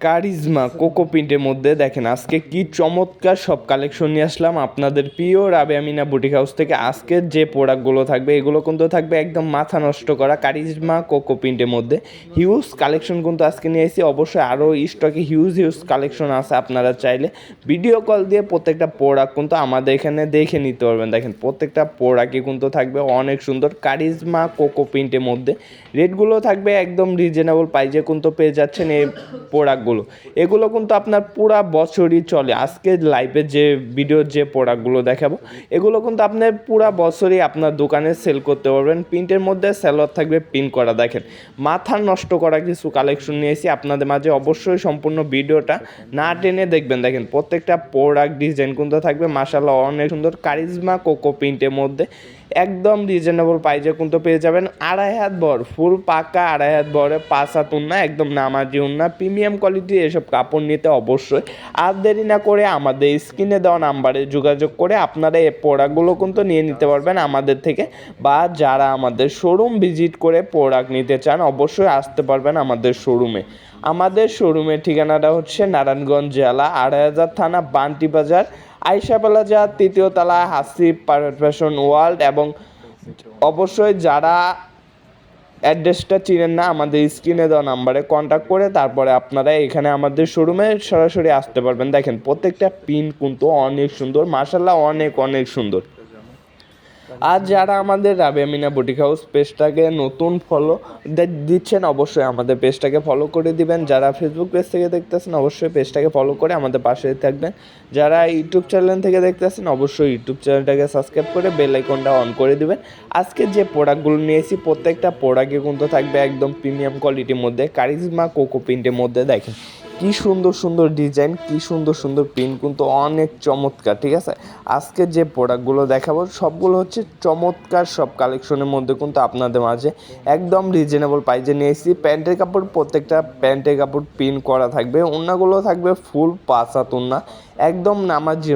Charisma cocoa প্রিন্টের মধ্যে দেখেন, আজকে কি চমৎকার সব কালেকশন নিয়ে আসলাম আপনাদের প্রিয় রাবে আমিনা বুটিক হাউস থেকে। আজকের যে প্রোডাক্টগুলো থাকবে, এগুলো কিন্তু থাকবে একদম মাথা নষ্ট করা কারিজমা কোকো প্রিন্টের মধ্যে। হিউজ কালেকশন কিন্তু আজকে নিয়ে এসেছি, অবশ্যই আরও স্টকে হিউজ হিউজ কালেকশন আছে আপনারা চাইলে। ভিডিও কল দিয়ে প্রত্যেকটা প্রোডাক্ট কিন্তু আমাদের এখানে দেখে নিতে পারবেন। দেখেন, প্রত্যেকটা প্রোডাক্টই কিন্তু থাকবে অনেক সুন্দর কারিজমা কোকো প্রিন্টের মধ্যে। রেটগুলো থাকবে একদম রিজনেবল প্রাইজে কিন্তু পেয়ে যাচ্ছেন এই প্রোডাক্টগুলো এগুলো কিন্তু আপনার পুরা বছরই চলে। আজকে লাইভে যে ভিডিওর যে প্রোডাক্টগুলো দেখাবো, এগুলো কিন্তু আপনি পুরা বছরই আপনার দোকানে সেল করতে পারবেন। প্রিন্টের মধ্যে সেলর থাকবে প্রিন্ট করা। দেখেন, মাথা নষ্ট করা কিছু কালেকশন নিয়েছি আপনাদের মাঝে অবশ্যই সম্পূর্ণ ভিডিওটা না টেনে দেখবেন। দেখেন, প্রত্যেকটা প্রোডাক্ট ডিজাইন কিন্তু থাকবে। মাসাল্লাহ অনেক সুন্দর। কারিজমা কোকো প্রিন্টের মধ্যে। একদম রিজনেবল প্রাইজে কিন্তু পেয়ে যাবেন। আড়াই হাত বর ফুল পাকা আড়াই হাত বরে পাঁচ হাত উন্না, একদম নামাজি উন্না। প্রিমিয়াম কোয়ালিটির এসব কাপড় নিতে অবশ্যই। আর দেরি না করে আমাদের স্ক্রিনে দেওয়া নাম্বারে যোগাযোগ করে আপনারা এই প্রোডাক্টগুলো কিন্তু নিয়ে নিতে পারবেন আমাদের থেকে। বা যারা আমাদের শোরুম ভিজিট করে প্রোডাক্ট নিতে চান, অবশ্যই আসতে পারবেন আমাদের শোরুমে আমাদের শোরুমের ঠিকানাটা হচ্ছে নারায়ণগঞ্জ জেলা, আড়াই হাজার থানা, বান্টি বাজার আইসা প্লাজা তৃতীয় তলায় হাসিব ফ্যাশন ওয়ার্ল্ড এবং অবশ্যই যারা অ্যাড্রেসটা চিনেন না, আমাদের স্ক্রিনে দেওয়া নাম্বারে কন্ট্যাক্ট করে তারপরে আপনারা এখানে আমাদের শোরুমে সরাসরি আসতে পারবেন। দেখেন, প্রত্যেকটা পিন কিন্তু অনেক সুন্দর মার্শাল্লাহ অনেক অনেক সুন্দর। আর যারা আমাদের রাবে মিনা বুটিক হাউস পেজটাকে নতুন ফলো দিচ্ছেন, অবশ্যই আমাদের পেজটাকে ফলো করে দিবেন। যারা ফেসবুক পেজ থেকে দেখতেছেন, অবশ্যই পেজটাকে ফলো করে আমাদের পাশে থাকবেন। যারা ইউটিউব চ্যানেল থেকে দেখতেছেন, অবশ্যই ইউটিউব চ্যানেলটাকে সাবস্ক্রাইব করে বেল আইকনটা অন করে দিবেন। আজকে যে প্রোডাক্টগুলো নিয়েছি, প্রত্যেকটা প্রোডাক্টে কিন্তু থাকবে একদম প্রিমিয়াম কোয়ালিটির মধ্যে কারিজমা কোকো প্রিন্টের মধ্যে, দেখেন। কি সুন্দর সুন্দর ডিজাইন, কি সুন্দর সুন্দর প্রিন্ট কিন্তু অনেক চমৎকার, ঠিক আছে? আজকে যে প্রোডাক্টগুলো দেখাবো, সবগুলো হচ্ছে চমৎকার সব কালেকশনের মধ্যে কিন্তু আপনাদের মাঝে একদম রিজনেবল প্রাইজে নিয়ে এসেছি। প্যান্টের কাপড়, প্রত্যেকটা প্যান্টের কাপড় প্রিন্ট করা থাকবে। ওনাগুলো থাকবে ফুল পাঁচা তুন্না একদম নামাজি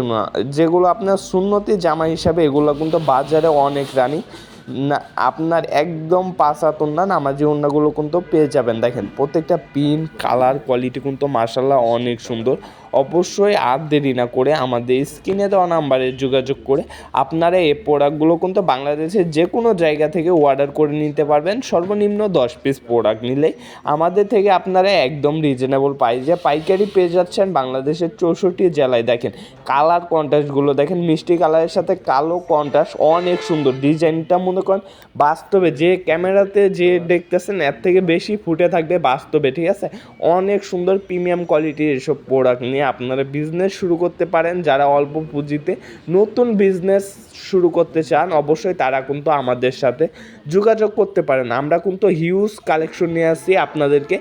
যেগুলো আপনার সুন্নতি জামা হিসাবে, এগুলো কিন্তু বাজারে অনেক রানি। না, আপনার একদম পাঁচাতন না নামাজি ওড়নাগুলো কিন্তু পেয়ে যাবেন। দেখেন, প্রত্যেকটা পিন কালার কোয়ালিটি কিন্তু মার্শাল্লাহ অনেক সুন্দর। অবশ্যই আর দেরি না করে আমাদের স্ক্রিনে দেওয়া নাম্বারে যোগাযোগ করে আপনারা এই প্রোডাক্টগুলো কিন্তু বাংলাদেশের যে কোনো জায়গা থেকে অর্ডার করে নিতে পারবেন। সর্বনিম্ন দশ পিস প্রোডাক্ট নিলেই আমাদের থেকে আপনারা একদম রিজনেবল প্রাইজে পাইকারি পেয়ে যাচ্ছেন বাংলাদেশের চৌষট্টি জেলায়। দেখেন কালার কন্ট্রাস্টগুলো দেখেন, মিষ্টি কালারের সাথে কালো কন্ট্রাস্ট অনেক সুন্দর। ডিজাইনটা মনে করেন বাস্তবে যে ক্যামেরাতে যে দেখতেছেন, এর থেকে বেশি ফুটে থাকবে বাস্তবে, ঠিক আছে? অনেক সুন্দর প্রিমিয়াম কোয়ালিটির এসব প্রোডাক্ট নিয়ে আপনারা বিজনেস শুরু করতে পারেন, যারা অল্প পুঁজিতে নতুন বিজনেস শুরু করতে চান, অবশ্যই তারা কিন্তু আমাদের সাথে যোগাযোগ করতে পারেন। আমরা কিন্তু হিউজ কালেকশন নিয়ে আসি আপনাদেরকে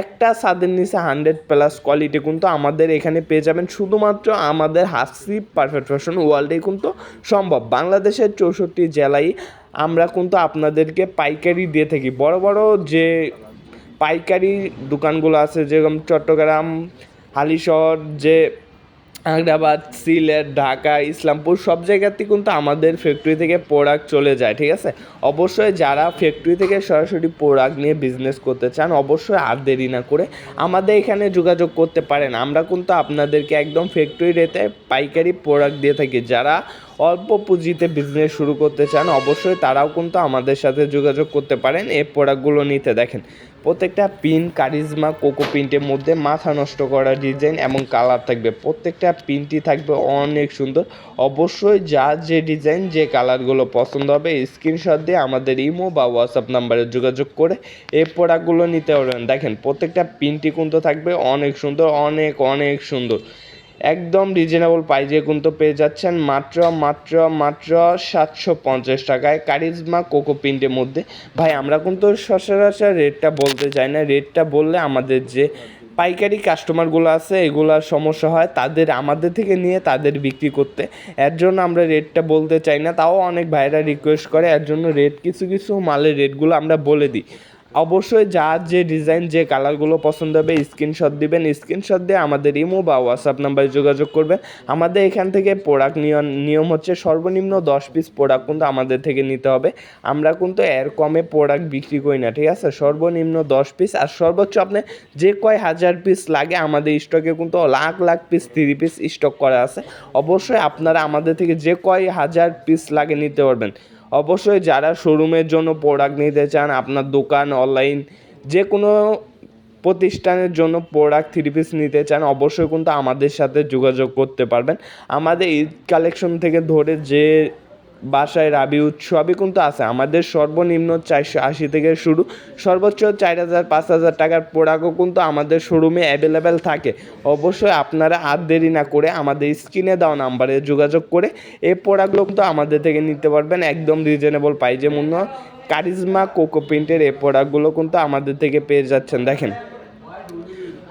একটা সাদের নিচে হান্ড্রেড প্লাস কোয়ালিটি কিন্তু আমাদের এখানে পেয়ে যাবেন। শুধুমাত্র আমাদের হাসি পারফেক্ট ফ্যাশন ওয়ার্ল্ডেই কিন্তু সম্ভব। বাংলাদেশের চৌষট্টি জেলায় আমরা কিন্তু আপনাদেরকে পাইকারি দিয়ে থাকি। বড় বড় যে পাইকারি দোকানগুলো আছে, যেরকম চট্টগ্রাম হালিশহর, যে হায়দ্রাবাদ সিলেট, ঢাকা, ইসলামপুর, সব জায়গাতে কিন্তু আমাদের ফ্যাক্টরি থেকে প্রোডাক্ট চলে যায়, ঠিক আছে? অবশ্যই যারা ফ্যাক্টরি থেকে সরাসরি প্রোডাক্ট নিয়ে বিজনেস করতে চান, অবশ্যই আর দেরি না করে আমাদের এখানে যোগাযোগ করতে পারেন। আমরা কিন্তু আপনাদেরকে একদম ফ্যাক্টরি রেতে পাইকারি প্রোডাক্ট দিয়ে থাকি। যারা অল্প পুঁজিতে বিজনেস শুরু করতে চান, অবশ্যই তারাও কিন্তু আমাদের সাথে যোগাযোগ করতে পারেন। এই প্রোডাক্টগুলো নিতে দেখেন। প্রত্যেকটা পিন কারিজমা, কোকো প্রিন্টের মধ্যে মাথা নষ্ট করা ডিজাইন এবং কালার থাকবে। প্রত্যেকটা প্রিন্টই থাকবে অনেক সুন্দর। অবশ্যই যা যে ডিজাইন, যে কালারগুলো পছন্দ হবে স্ক্রিনশট দিয়ে আমাদের ইমো বা হোয়াটসঅ্যাপ নাম্বারে যোগাযোগ করে এই প্রোডাক্টগুলো নিতে পারবেন। দেখেন, প্রত্যেকটা প্রিন্টই কিন্তু থাকবে অনেক সুন্দর, অনেক অনেক সুন্দর। একদম রিজনেবল প্রাইজে কিন্তু পেয়ে যাচ্ছেন মাত্র মাত্র মাত্র সাতশো পঞ্চাশ টাকায় কারিজমা কোকো প্রিন্টের মধ্যে। ভাই, আমরা কিন্তু সচরাচর রেটটা বলতে চাই না। রেটটা বললে আমাদের যে পাইকারি কাস্টমারগুলো আছে, এগুলার সমস্যা হয় তাদের, আমাদের থেকে নিয়ে তাদের বিক্রি করতে। এর জন্য আমরা রেটটা বলতে চাই না। তাও অনেক ভাইরা রিকোয়েস্ট করে, এর জন্য রেট কিছু কিছু মালের রেটগুলো আমরা বলে দিই। অবশ্যই যার যে ডিজাইন যে কালারগুলো পছন্দ হবে স্ক্রিনশট দিবেন। স্ক্রিনশট দিয়ে আমাদের ইমো বা হোয়াটসঅ্যাপ নাম্বারে যোগাযোগ করবেন। আমাদের এখান থেকে প্রোডাক্ট নিয়ম নিয়ম হচ্ছে সর্বনিম্ন দশ পিস প্রোডাক্ট কিন্তু আমাদের থেকে নিতে হবে। আমরা কিন্তু এর কমে প্রোডাক্ট বিক্রি করি না, ঠিক আছে? সর্বনিম্ন দশ পিস আর সর্বোচ্চ আপনি যে কয় হাজার পিস লাগে, আমাদের স্টকে কিন্তু lakh lakh piece three piece stock করা আছে। অবশ্যই আপনারা আমাদের থেকে যে কয় হাজার পিস লাগে নিতে পারবেন। অবশ্যই যারা শোরুমের জন্য প্রোডাক্ট নিতে চান, আপনার দোকান অনলাইন যে কোনো প্রতিষ্ঠানের জন্য প্রোডাক্ট থ্রি পিস নিতে চান, অবশ্যই কিন্তু আমাদের সাথে যোগাযোগ করতে পারবেন। আমাদের ঈদ কালেকশন থেকে ধরে যে বাসায় রাবি সবই কিন্তু আছে। আমাদের সর্বনিম্ন চারশো আশি থেকে শুরু। সর্বোচ্চ চার হাজার, পাঁচ হাজার টাকার প্রোডাক্টও কিন্তু আমাদের শোরুমে অ্যাভেলেবেল থাকে। অবশ্যই আপনারা আর দেরি না করে আমাদের স্ক্রিনে দেওয়া নাম্বারে যোগাযোগ করে এই প্রোডাক্টগুলো কিন্তু আমাদের থেকে নিতে পারবেন একদম রিজনেবল প্রাইজে মূল্য কারিজমা কোকো প্রিন্টের এই প্রোডাক্টগুলো কিন্তু আমাদের থেকে পেয়ে যাচ্ছেন। দেখেন।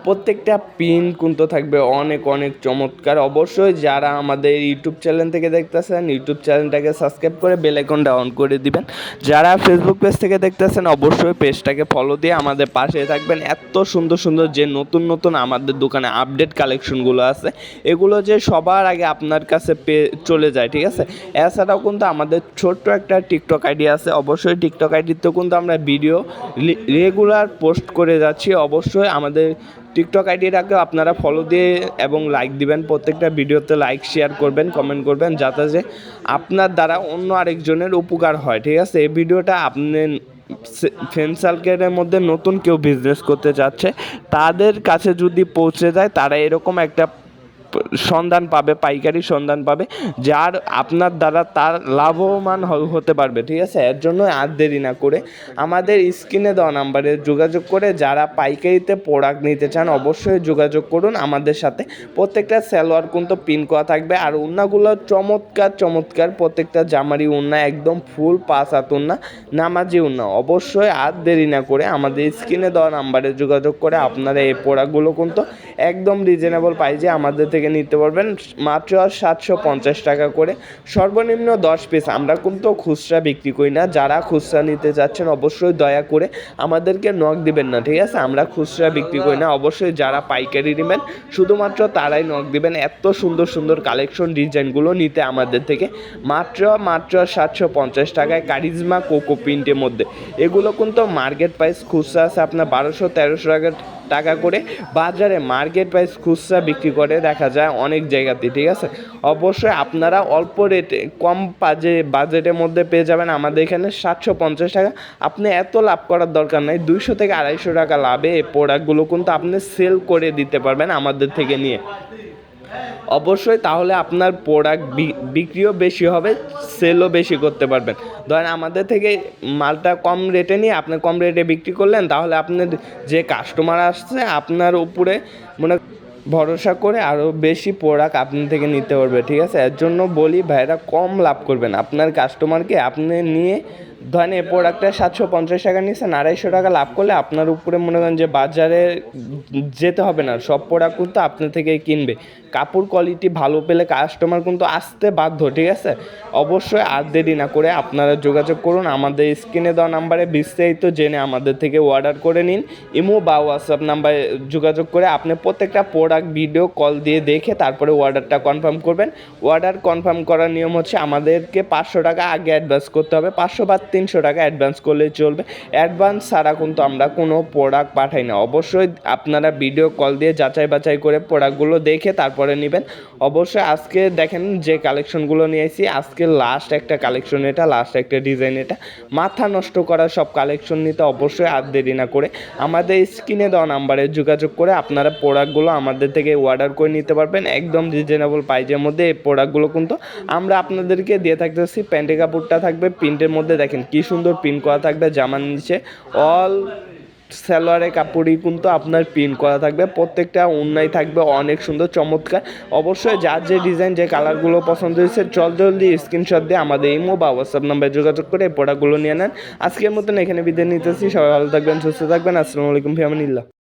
প্রত্যেকটা পিন কিন্তু থাকবে অনেক অনেক চমৎকার। অবশ্যই যারা আমাদের ইউটিউব চ্যানেল থেকে দেখতেছেন ইউটিউব চ্যানেলটাকে সাবস্ক্রাইব করে বেল আইকনটা অন করে দিবেন। যারা ফেসবুক পেজ থেকে দেখতেছেন, অবশ্যই পেজটাকে ফলো দিয়ে আমাদের পাশে থাকবেন। এত সুন্দর সুন্দর যে নতুন নতুন আমাদের দোকানে আপডেট কালেকশনগুলো আছে, এগুলো যে সবার আগে আপনার কাছে পে চলে যায়, ঠিক আছে? এছাড়াও কিন্তু আমাদের ছোট্ট একটা টিকটক আইডি আছে। অবশ্যই টিকটক আইডিতেও কিন্তু আমরা ভিডিও রেগুলার পোস্ট করে যাচ্ছি। অবশ্যই আমাদের টিকটক আইডিটাকে আপনারা ফলো দিয়ে এবং লাইক দিবেন। প্রত্যেকটা ভিডিওতে লাইক শেয়ার করবেন কমেন্ট করবেন যাতে যে আপনার দ্বারা অন্য আরেকজনের উপকার হয়, ঠিক আছে? এই ভিডিওটা আপনি ফ্রেন্ড সার্কেলের মধ্যে নতুন কেউ বিজনেস করতে চাচ্ছে তাদের কাছে যদি পৌঁছে যায়, তারা এরকম একটা সন্ধান পাবে, পাইকারি সন্ধান পাবে, যার আপনার দ্বারা তার লাভবান হতে পারবে, ঠিক আছে? এর জন্য আর দেরি না করে আমাদের স্ক্রিনে দেওয়া নাম্বারে যোগাযোগ করে যারা পাইকারিতে প্রোডাক্ট নিতে চান অবশ্যই যোগাযোগ করুন আমাদের সাথে। প্রত্যেকটা সালোয়ার কিন্তু পিন করা থাকবে আর উন্নাগুলো চমৎকার চমৎকার। প্রত্যেকটা জামারি উন্না একদম ফুল পাঁচ হাত উন্না, নামাজি উন্না। অবশ্যই আর দেরি না করে আমাদের স্ক্রিনে দেওয়া নাম্বারে যোগাযোগ করে আপনারা এই প্রোডাক্টগুলো কিন্তু একদম রিজনেবল প্রাইজে আমাদের থেকে নিতে পারবেন। মাত্র সাতশো পঞ্চাশ টাকা করে। সর্বনিম্ন দশ পিস আমরা কিন্তু খুচরা বিক্রি করি না। যারা খুচরা নিতে যাচ্ছেন অবশ্যই দয়া করে আমাদেরকে নখ দিবেন না, ঠিক আছে? আমরা খুচরা বিক্রি করি না। অবশ্যই যারা পাইকারি নেবেন, শুধুমাত্র তারাই নখ দিবেন। এত সুন্দর সুন্দর কালেকশন ডিজাইনগুলো নিতে আমাদের থেকে। মাত্র মাত্র সাতশো পঞ্চাশ টাকায় কারিজমা কোকো প্রিন্টের মধ্যে। এগুলো কিন্তু মার্কেট প্রাইস খুচরা আছে আপনার বারোশো, তেরোশো টাকা টাকা করে বাজারে মার্কেট প্রাইস খুচরা বিক্রি করে, দেখা যায় অনেক জায়গাতে ঠিক আছে? অবশ্যই আপনারা অল্প রেটে কম বাজে, বাজেটের মধ্যে পেয়ে যাবেন আমাদের এখানে সাতশো পঞ্চাশ টাকা। আপনি এত লাভ করার দরকার নাই, দুইশো থেকে আড়াইশো টাকা লাভে এই প্রোডাক্টগুলো কিন্তু আপনি সেল করে দিতে পারবেন আমাদের থেকে নিয়ে। অবশ্যই তাহলে আপনার প্রোডাক্ট বিক্রিও বেশি হবে সেলও বেশি করতে পারবেন। ধরেন আমাদের থেকে মালটা কম রেটে নিয়ে আপনি কম রেটে বিক্রি করলেন, তাহলে আপনার যে কাস্টমার আসছে, আপনার উপরে মনে ভরসা করে আরও বেশি প্রোডাক্ট আপনি থেকে নিতে পারবে, ঠিক আছে? এর জন্য বলি ভাইরা কম লাভ করবেন। আপনার কাস্টমারকে আপনি নিয়ে ধরেন এই প্রোডাক্টটা সাতশো পঞ্চাশ টাকা নিচ্ছেন আড়াইশো টাকা লাভ করলে আপনার উপরে মনে করেন যে বাজারে যেতে হবে না। সব প্রোডাক্ট কিন্তু আপনি থেকেই কিনবে। কাপড় কোয়ালিটি ভালো পেলে কাস্টমার কিন্তু আসতে বাধ্য, ঠিক আছে? অবশ্যই আর দেরি না করে আপনারা যোগাযোগ করুন। আমাদের স্ক্রিনে দেওয়া নাম্বারে বিস্তারিত জেনে আমাদের থেকে অর্ডার করে নিন। ইমো বা হোয়াটসঅ্যাপ নাম্বারে যোগাযোগ করে আপনি প্রত্যেকটা প্রোডাক্ট ভিডিও কল দিয়ে দেখে তারপরে অর্ডারটা কনফার্ম করবেন। অর্ডার কনফার্ম করার নিয়ম হচ্ছে আমাদেরকে পাঁচশো টাকা আগে অ্যাডভান্স করতে হবে। পাঁচশো বা তিনশো টাকা অ্যাডভান্স করলেই চলবে। অ্যাডভান্স ছাড়া কিন্তু আমরা কোনো প্রোডাক্ট পাঠাই না। অবশ্যই আপনারা ভিডিও কল দিয়ে যাচাই বাছাই করে প্রোডাক্টগুলো দেখে তারপরে নেবেন। অবশ্যই আজকে দেখেন যে কালেকশনগুলো নিয়ে এসেছি। আজকে লাস্ট একটা কালেকশন এটা লাস্ট একটা ডিজাইন এটা। মাথা নষ্ট করা সব কালেকশন নিতে অবশ্যই আর দেরি না করে আমাদের স্ক্রিনে দেওয়া নাম্বারে যোগাযোগ করে আপনারা প্রোডাক্টগুলো আমাদের থেকে অর্ডার করে নিতে পারবেন। একদম রিজনেবল প্রাইজের মধ্যে এই প্রোডাক্টগুলো কিন্তু আমরা আপনাদেরকে দিয়ে থাকতেছি। প্যান্টের কাপড়টা থাকবে প্রিন্টের মধ্যে দেখেন কি সুন্দর প্রিন্ট করা থাকবে, জামার নিচে। অল সালোয়ারের কাপড়ই কিন্তু আপনার প্রিন্ট করা থাকবে। প্রত্যেকটা অন্যায় থাকবে, অনেক সুন্দর, চমৎকার। অবশ্যই যার যে ডিজাইন যে কালারগুলো পছন্দ হয়েছে জল জলদি স্ক্রিনশট দিয়ে আমাদের ইমো বা হোয়াটসঅ্যাপ নাম্বারে যোগাযোগ করে এই প্রোডাক্টগুলো নিয়ে নেন। আজকের মতন এখানে বিদায় নিতেছি, সবাই ভালো থাকবেন, সুস্থ থাকবেন। আসসালামু আলাইকুম ফিয়ামানিল্লাহ